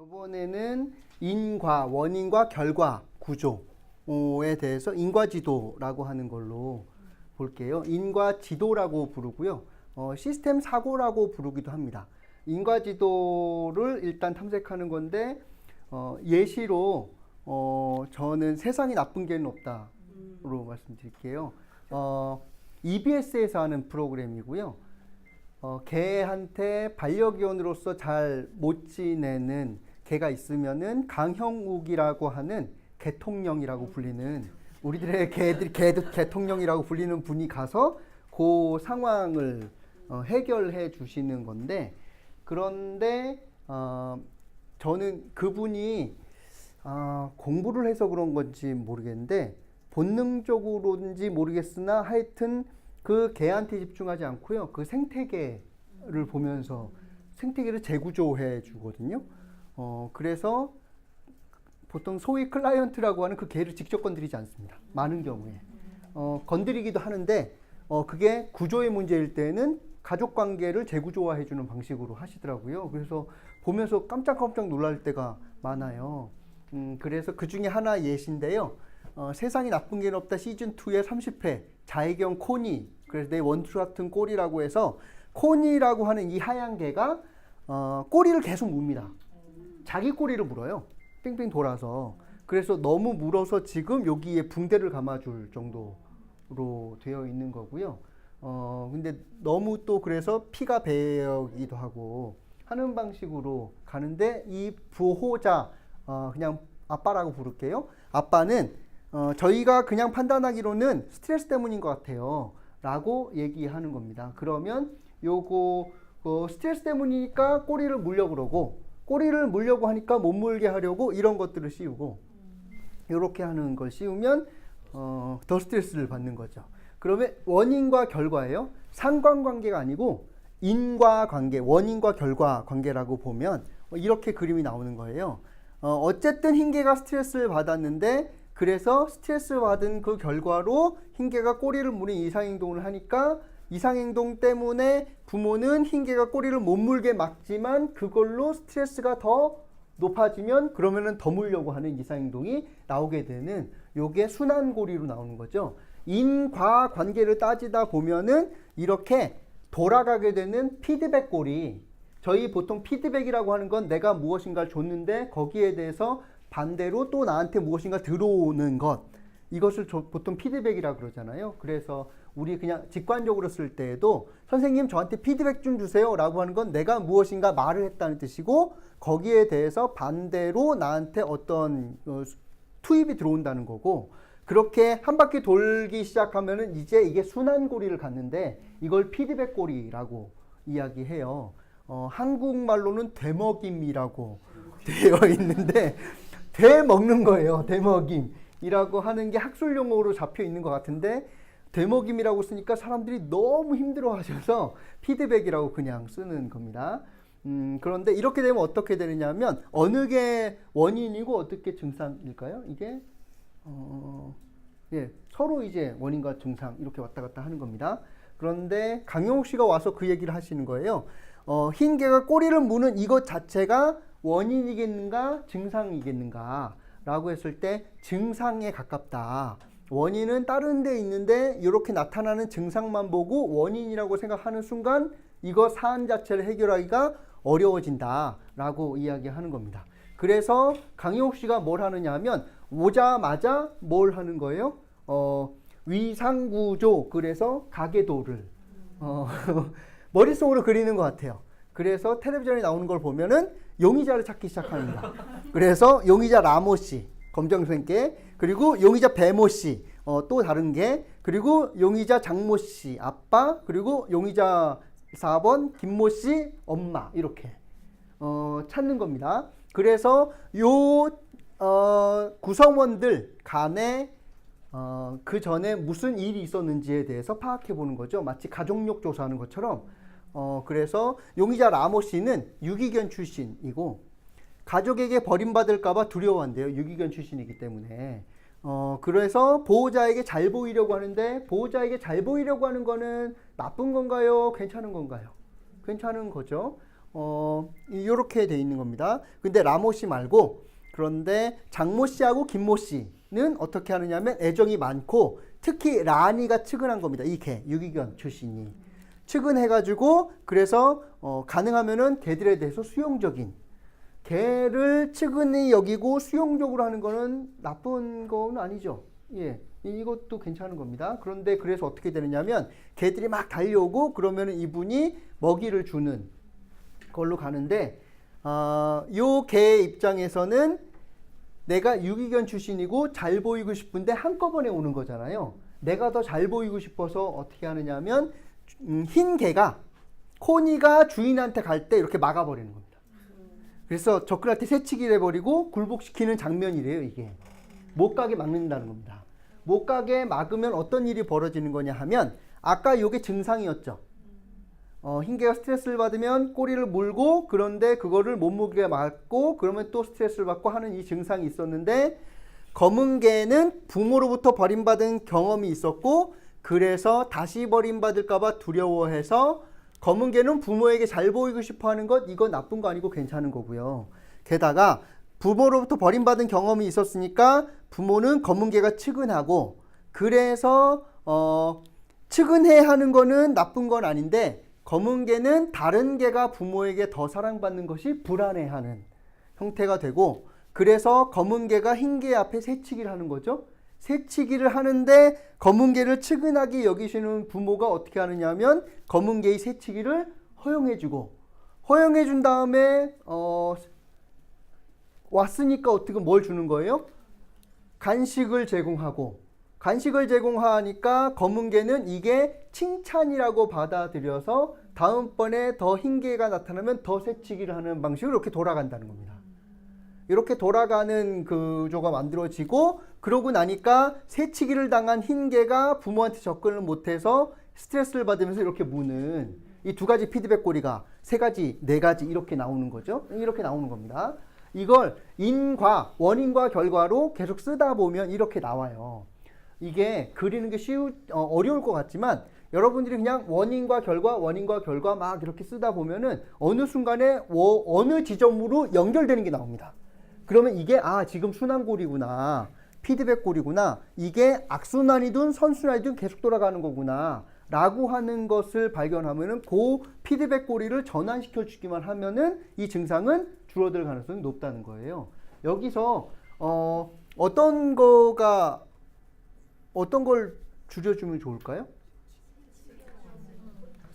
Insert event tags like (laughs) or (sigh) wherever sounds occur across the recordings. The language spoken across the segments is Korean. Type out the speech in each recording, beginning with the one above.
이번에는 인과 원인과 결과 구조에 대해서 인과지도라고 하는 걸로 볼게요. 인과지도라고 부르고요. 어, 시스템 사고라고 부르기도 합니다. 인과지도를 일단 탐색하는 건데 어, 예시로 어, 저는 세상에 나쁜 개는 없다로 말씀드릴게요. 어, EBS에서 하는 프로그램이고요. 어, 개한테 반려견으로서 잘 못 지내는 개가 있으면은 강형욱이라고 하는 개통령이라고 불리는 우리들의 개들 개들 개통령이라고 불리는 분이 가서 그 상황을 어, 해결해 주시는 건데 그런데 어, 저는 그분이 아, 공부를 해서 그런 건지 모르겠는데 본능적으로인지 모르겠으나 하여튼 그 개한테 집중하지 않고요. 그 생태계를 보면서 생태계를 재구조해 주거든요. 어, 그래서 보통 소위 클라이언트라고 하는 그 개를 직접 건드리지 않습니다. 많은 경우에. 어, 건드리기도 하는데 어, 그게 구조의 문제일 때는 가족 관계를 재구조화해 주는 방식으로 하시더라고요. 그래서 보면서 깜짝깜짝 놀랄 때가 많아요. 음, 그래서 그 중에 하나 예시인데요. 어, 세상이 나쁜 게 없다 시즌 2의 30회 자해경 코니 그래서 내 원투 같은 꼬리라고 해서 코니라고 하는 이 하얀 개가 어, 꼬리를 계속 묻니다. 자기 꼬리를 물어요. 빙빙 돌아서. 그래서 너무 물어서 지금 여기에 붕대를 감아줄 정도로 되어 있는 거고요. 어, 근데 너무 또 그래서 피가 배어기도 하고 하는 방식으로 가는데 이 부호자, 어, 그냥 아빠라고 부를게요. 아빠는 어, 저희가 그냥 판단하기로는 스트레스 때문인 것 같아요. 라고 얘기하는 겁니다. 그러면 요거 어, 스트레스 때문이니까 꼬리를 물려 그러고 꼬리를 물려고 하니까 못 물게 하려고 이런 것들을 씌우고 이렇게 하는 걸 씌우면 어, 더 스트레스를 받는 거죠. 그러면 원인과 결과예요. 상관관계가 아니고 인과관계, 원인과 결과 관계라고 보면 이렇게 그림이 나오는 거예요. 어, 어쨌든 흰개가 스트레스를 받았는데 그래서 스트레스 받은 그 결과로 흰개가 꼬리를 무는 이상 행동을 하니까 이상행동 때문에 부모는 흰개가 꼬리를 못 물게 막지만 그걸로 스트레스가 더 높아지면 그러면은 더 물려고 하는 이상행동이 나오게 되는 요게 순환고리로 나오는 거죠. 인과 관계를 따지다 보면은 이렇게 돌아가게 되는 피드백 고리. 저희 보통 피드백이라고 하는 건 내가 무엇인가를 줬는데 거기에 대해서 반대로 또 나한테 무엇인가 들어오는 것. 이것을 저- 보통 피드백이라 그러잖아요. 그래서 우리 그냥 직관적으로 쓸 때에도 선생님 저한테 피드백 좀 주세요 라고 하는 건 내가 무엇인가 말을 했다는 뜻이고 거기에 대해서 반대로 나한테 어떤 어, 투입이 들어온다는 거고 그렇게 한 바퀴 돌기 시작하면은 이제 이게 순환고리를 갖는데 이걸 피드백 고리라고 이야기해요. 어, 한국말로는 되먹임이라고 (laughs) 되어 있는데 되먹는 거예요. 되먹임 이라고 하는 게 학술 용어로 잡혀 있는 것 같은데 되먹임이라고 쓰니까 사람들이 너무 힘들어 하셔서 피드백이라고 그냥 쓰는 겁니다. 음, 그런데 이렇게 되면 어떻게 되느냐면 어느 게 원인이고 어떻게 증상일까요? 이게 어, 예, 서로 이제 원인과 증상 이렇게 왔다 갔다 하는 겁니다. 그런데 강영욱 씨가 와서 그 얘기를 하시는 거예요. 어, 흰 개가 꼬리를 무는 이것 자체가 원인이겠는가 증상이겠는가 라고 했을 때 증상에 가깝다. 원인은 다른 데 있는데 이렇게 나타나는 증상만 보고 원인이라고 생각하는 순간 이거 사안 자체를 해결하기가 어려워진다 라고 이야기하는 겁니다. 그래서 강영욱 씨가 뭘 하느냐 하면 오자마자 뭘 하는 거예요? 어, 위상구조 그래서 가계도를 어, (laughs) 머릿속으로 그리는 것 같아요. 그래서 텔레비전에 나오는 걸 보면은 용의자를 찾기 시작합니다. 그래서 용의자 라모 씨, 검정생께 그리고 용의자 배모 씨, 어, 또 다른 게 그리고 용의자 장모 씨 아빠 그리고 용의자 4번 김모 씨 엄마 이렇게 어, 찾는 겁니다. 그래서 요 어, 구성원들 간에 어, 그 전에 무슨 일이 있었는지에 대해서 파악해 보는 거죠. 마치 가족력 조사하는 것처럼. 어, 그래서 용의자 라모 씨는 유기견 출신이고 가족에게 버림받을까봐 두려워한대요. 유기견 출신이기 때문에. 어, 그래서 보호자에게 잘 보이려고 하는데 보호자에게 잘 보이려고 하는 거는 나쁜 건가요? 괜찮은 건가요? 괜찮은 거죠. 어, 이렇게 돼 있는 겁니다. 근데 라모 씨 말고 그런데 장모 씨하고 김모 씨는 어떻게 하느냐면 애정이 많고 특히 라니가 측은한 겁니다. 이 개, 유기견 출신이. 측은해가지고 그래서 어, 가능하면은 개들에 대해서 수용적인 개를 측은히 여기고 수용적으로 하는 거는 나쁜 건 아니죠. 예. 이것도 괜찮은 겁니다. 그런데 그래서 어떻게 되느냐면 개들이 막 달려오고 그러면은 이분이 먹이를 주는 걸로 가는데 어, 요개 입장에서는 내가 유기견 출신이고 잘 보이고 싶은데 한꺼번에 오는 거잖아요. 내가 더 잘 보이고 싶어서 어떻게 하느냐면 음, 흰 개가 코니가 주인한테 갈 때 이렇게 막아버리는 겁니다. 그래서 때 새치기를 해버리고 굴복시키는 장면이래요, 이게. 못 가게 막는다는 겁니다. 못 가게 막으면 어떤 일이 벌어지는 거냐 하면 아까 이게 증상이었죠. 어, 흰개가 스트레스를 받으면 꼬리를 물고 그런데 그거를 몸무게에 맞고 그러면 또 스트레스를 받고 하는 이 증상이 있었는데 검은 개는 부모로부터 버림받은 경험이 있었고 그래서 다시 버림받을까봐 두려워해서 검은 개는 부모에게 잘 보이고 싶어 하는 것 이건 나쁜 거 아니고 괜찮은 거고요. 게다가 부모로부터 버림받은 경험이 있었으니까 부모는 검은 개가 측은하고 그래서 어 측은해 하는 거는 나쁜 건 아닌데 검은 개는 다른 개가 부모에게 더 사랑받는 것이 불안해 하는 형태가 되고 그래서 검은 개가 흰 개 앞에 새치기를 하는 거죠. 새치기를 하는데 검은 개를 측은하게 여기시는 부모가 어떻게 하느냐면 검은 개의 새치기를 허용해주고 허용해준 다음에 어 왔으니까 어떻게 뭘 주는 거예요? 간식을 제공하고 간식을 제공하니까 검은 개는 이게 칭찬이라고 받아들여서 다음번에 더 흰 개가 나타나면 더 새치기를 하는 방식으로 이렇게 돌아간다는 겁니다. 이렇게 돌아가는 그 구조가 만들어지고 그러고 나니까 새치기를 당한 흰 개가 부모한테 접근을 못해서 스트레스를 받으면서 이렇게 무는 이 두 가지 피드백 고리가 세 가지, 네 가지 이렇게 나오는 거죠. 이렇게 나오는 겁니다. 이걸 인과 원인과 결과로 계속 쓰다 보면 이렇게 나와요. 이게 그리는 게 쉬우 어, 어려울 것 같지만 여러분들이 그냥 원인과 결과 원인과 결과 막 이렇게 쓰다 보면은 어느 순간에 워- 어느 지점으로 연결되는 게 나옵니다. 그러면 이게 아 지금 순환고리구나. 피드백 고리구나. 이게 악순환이든 선순환이든 계속 돌아가는 거구나. 라고 하는 것을 발견하면은 그 피드백 고리를 전환시켜 주기만 하면은 이 증상은 줄어들 가능성이 높다는 거예요. 여기서 어, 어떤 거가 어떤 걸 줄여주면 좋을까요?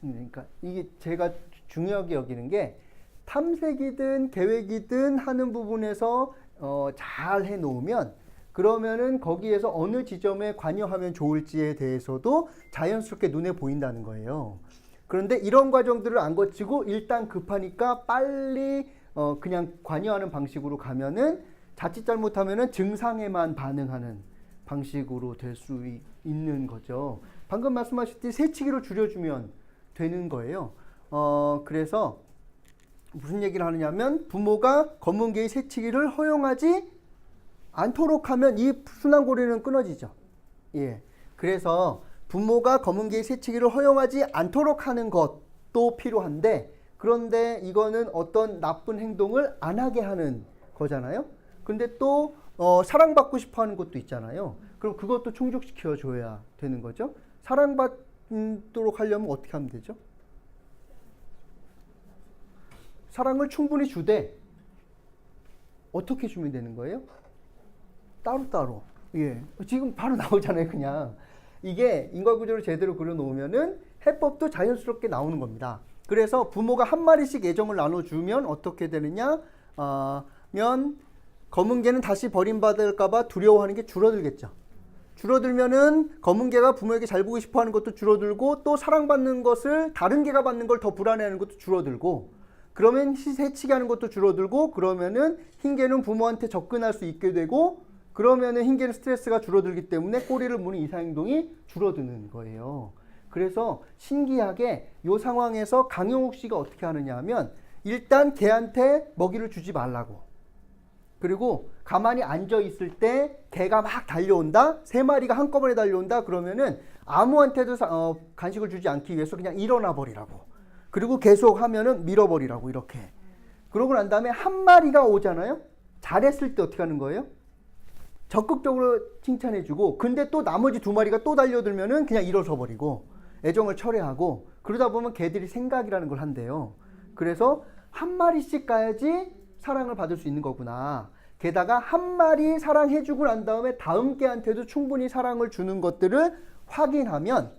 그러니까 이게 제가 중요하게 여기는 게 탐색이든 계획이든 하는 부분에서 어, 잘 해놓으면 그러면은 거기에서 어느 지점에 관여하면 좋을지에 대해서도 자연스럽게 눈에 보인다는 거예요. 그런데 이런 과정들을 안 거치고 일단 급하니까 빨리 어, 그냥 관여하는 방식으로 가면은 자칫 잘못하면은 증상에만 반응하는 방식으로 될 수 있는 거죠. 방금 말씀하셨듯이 새치기로 줄여주면 되는 거예요. 어, 그래서 무슨 얘기를 하느냐면 부모가 검은 개의 새치기를 허용하지 않도록 하면 이 순환고리는 끊어지죠. 예. 그래서 부모가 검은 개의 새치기를 허용하지 않도록 하는 것도 필요한데 그런데 이거는 어떤 나쁜 행동을 안 하게 하는 거잖아요. 근데 또 어, 사랑받고 싶어 하는 것도 있잖아요. 그럼 그것도 충족시켜 줘야 되는 거죠. 사랑받도록 하려면 어떻게 하면 되죠? 사랑을 충분히 주되 어떻게 주면 되는 거예요? 따로따로. 예. 지금 바로 (laughs) 나오잖아요, 그냥. 이게 인과구조를 제대로 그려놓으면은 해법도 자연스럽게 나오는 겁니다. 그래서 부모가 한 마리씩 애정을 나눠주면 어떻게 되느냐? 어, 면 검은 개는 다시 버림받을까봐 두려워하는 게 줄어들겠죠. 줄어들면은 검은 개가 부모에게 잘 보고 싶어 하는 것도 줄어들고 또 사랑받는 것을 다른 개가 받는 걸 더 불안해하는 것도 줄어들고 그러면 새치기 하는 것도 줄어들고 그러면은 흰 개는 부모한테 접근할 수 있게 되고 그러면은 흰 개는 스트레스가 줄어들기 때문에 꼬리를 무는 이상 행동이 줄어드는 거예요. 그래서 신기하게 이 상황에서 강용욱 씨가 어떻게 하느냐 하면 일단 개한테 먹이를 주지 말라고. 그리고 가만히 앉아 있을 때 개가 막 달려온다? 세 마리가 한꺼번에 달려온다? 그러면은 아무한테도 사- 어, 간식을 주지 않기 위해서 그냥 일어나 버리라고 그리고 계속 하면은 밀어버리라고 이렇게. 그러고 난 다음에 한 마리가 오잖아요. 잘했을 때 어떻게 하는 거예요? 적극적으로 칭찬해주고, 근데 또 나머지 두 마리가 또 달려들면은 그냥 일어서 버리고, 애정을 철회하고, 그러다 보면 개들이 생각이라는 걸 한대요. 그래서 한 마리씩 가야지 사랑을 받을 수 있는 거구나. 게다가 한 마리 사랑해주고 난 다음에 다음 개한테도 충분히 사랑을 주는 것들을 확인하면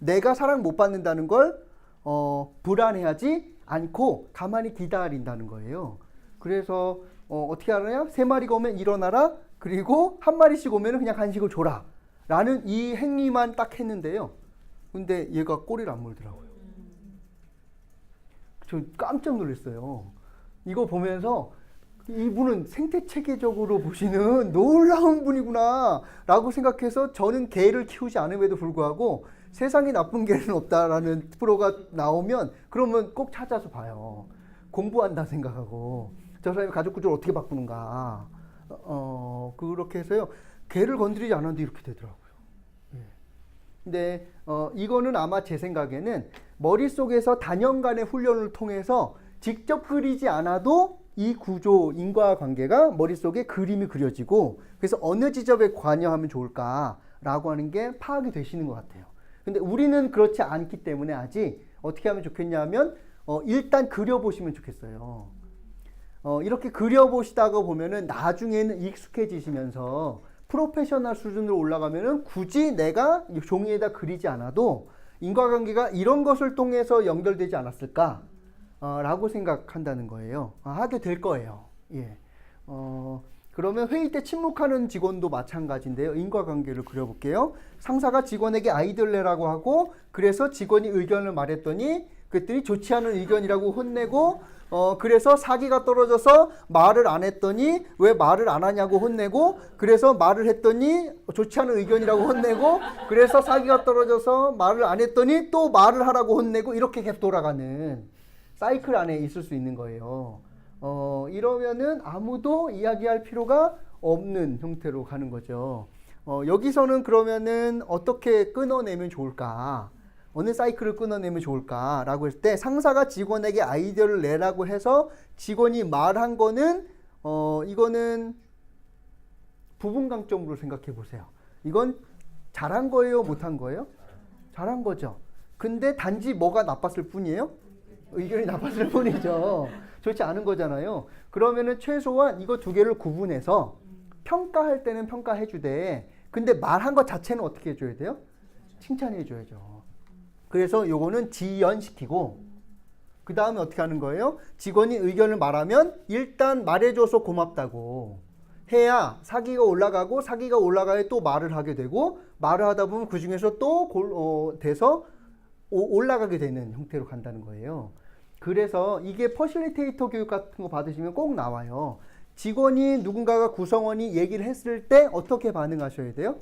내가 사랑 못 받는다는 걸 어, 불안해하지 않고 가만히 기다린다는 거예요. 그래서 어, 어떻게 하느냐? 세 마리가 오면 일어나라. 그리고 한 마리씩 오면 그냥 간식을 줘라. 라는 이 행위만 딱 했는데요. 근데 얘가 꼬리를 안 물더라고요. 저 깜짝 놀랐어요. 이거 보면서 이분은 생태 체계적으로 보시는 놀라운 분이구나 라고 생각해서 저는 개를 키우지 않음에도 불구하고 세상에 나쁜 개는 없다라는 프로가 나오면 그러면 꼭 찾아서 봐요. 공부한다 생각하고 저 사람의 가족 구조를 어떻게 바꾸는가. 어, 그렇게 해서요. 개를 건드리지 않았는데 이렇게 되더라고요. 근데 어, 이거는 아마 제 생각에는 머릿속에서 단연간의 훈련을 통해서 직접 그리지 않아도 이 구조 인과 관계가 머릿속에 그림이 그려지고 그래서 어느 지점에 관여하면 좋을까라고 하는 게 파악이 되시는 것 같아요. 근데 우리는 그렇지 않기 때문에 아직 어떻게 하면 좋겠냐면 어, 일단 그려보시면 좋겠어요. 어, 이렇게 그려보시다가 보면은 나중에는 익숙해지시면서 프로페셔널 수준으로 올라가면은 굳이 내가 이 종이에다 그리지 않아도 인과관계가 이런 것을 통해서 연결되지 않았을까? 어, 라고 생각한다는 거예요. 아, 하게 될 거예요. 예. 어, 그러면 회의 때 침묵하는 직원도 마찬가지인데요. 인과관계를 그려볼게요. 상사가 직원에게 아이디어를 내라고 하고, 그래서 직원이 의견을 말했더니, 그랬더니 좋지 않은 의견이라고 혼내고, 어, 그래서 사기가 떨어져서 말을 안 했더니, 왜 말을 안 하냐고 혼내고, 그래서 말을 했더니 좋지 않은 의견이라고 혼내고, 그래서 사기가 떨어져서 말을 안 했더니 또 말을 하라고 혼내고, 이렇게 계속 돌아가는 사이클 안에 있을 수 있는 거예요. 어, 이러면은 아무도 이야기할 필요가 없는 형태로 가는 거죠. 어, 여기서는 그러면은 어떻게 끊어내면 좋을까? 어느 사이클을 끊어내면 좋을까라고 했을 때 상사가 직원에게 아이디어를 내라고 해서 직원이 말한 거는 어, 이거는 부분 강점으로 생각해 보세요. 이건 잘한 거예요, 못한 거예요? 잘한 거죠. 근데 단지 뭐가 나빴을 뿐이에요? 의견이 나빴을 뿐이죠. 좋지 않은 거잖아요. 그러면은 최소한 이거 두 개를 구분해서 평가할 때는 평가해 주되 근데 말한 것 자체는 어떻게 해줘야 돼요? 칭찬해 줘야죠. 그래서 요거는 지연시키고 그 다음에 어떻게 하는 거예요? 직원이 의견을 말하면 일단 말해줘서 고맙다고 해야 사기가 올라가고 사기가 올라가야 또 말을 하게 되고 말을 하다 보면 그 중에서 또 골, 어, 돼서 오- 올라가게 되는 형태로 간다는 거예요. 그래서 이게 퍼실리테이터 교육 같은 거 받으시면 꼭 나와요. 직원이 누군가가 구성원이 얘기를 했을 때 어떻게 반응하셔야 돼요?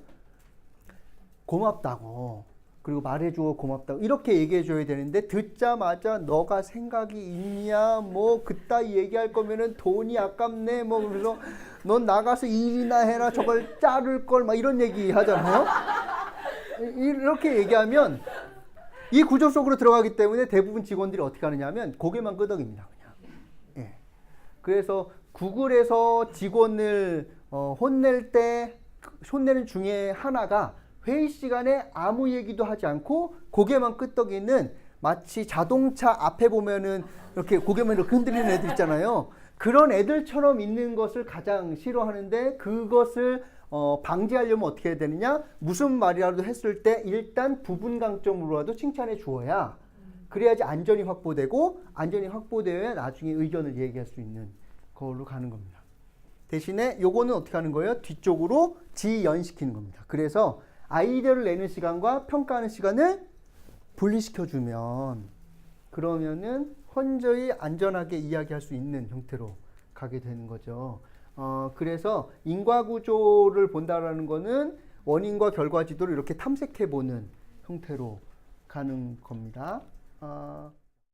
고맙다고. 그리고 말해주고 고맙다고. 이렇게 얘기해줘야 되는데, 듣자마자 너가 생각이 있냐, 뭐, 그따위 얘기할 거면은 돈이 아깝네, 뭐, 그래서 넌 나가서 일이나 해라, 저걸 자를 걸, 막 이런 얘기 하잖아요? 이- 이렇게 얘기하면 이 구조 속으로 들어가기 때문에 대부분 직원들이 어떻게 하느냐 하면 고개만 끄덕입니다. 그냥. 예. 그래서 구글에서 직원을 어, 혼낼 때 혼내는 중에 하나가 회의 시간에 아무 얘기도 하지 않고 고개만 끄덕이는 마치 자동차 앞에 보면은 이렇게 고개만 이렇게 흔들리는 애들 있잖아요. 그런 애들처럼 있는 것을 가장 싫어하는데 그것을 어, 방지하려면 어떻게 해야 되느냐? 무슨 말이라도 했을 때 일단 부분 강점으로라도 칭찬해 주어야 그래야지 안전이 확보되고 안전이 확보되어야 나중에 의견을 얘기할 수 있는 걸로 가는 겁니다. 대신에 요거는 어떻게 하는 거예요? 뒤쪽으로 지연시키는 겁니다. 그래서 아이디어를 내는 시간과 평가하는 시간을 분리시켜 주면 그러면은 현저히 안전하게 이야기할 수 있는 형태로 가게 되는 거죠. 어, 그래서 인과구조를 본다라는 거는 원인과 결과 지도를 이렇게 탐색해 보는 형태로 가는 겁니다. 어,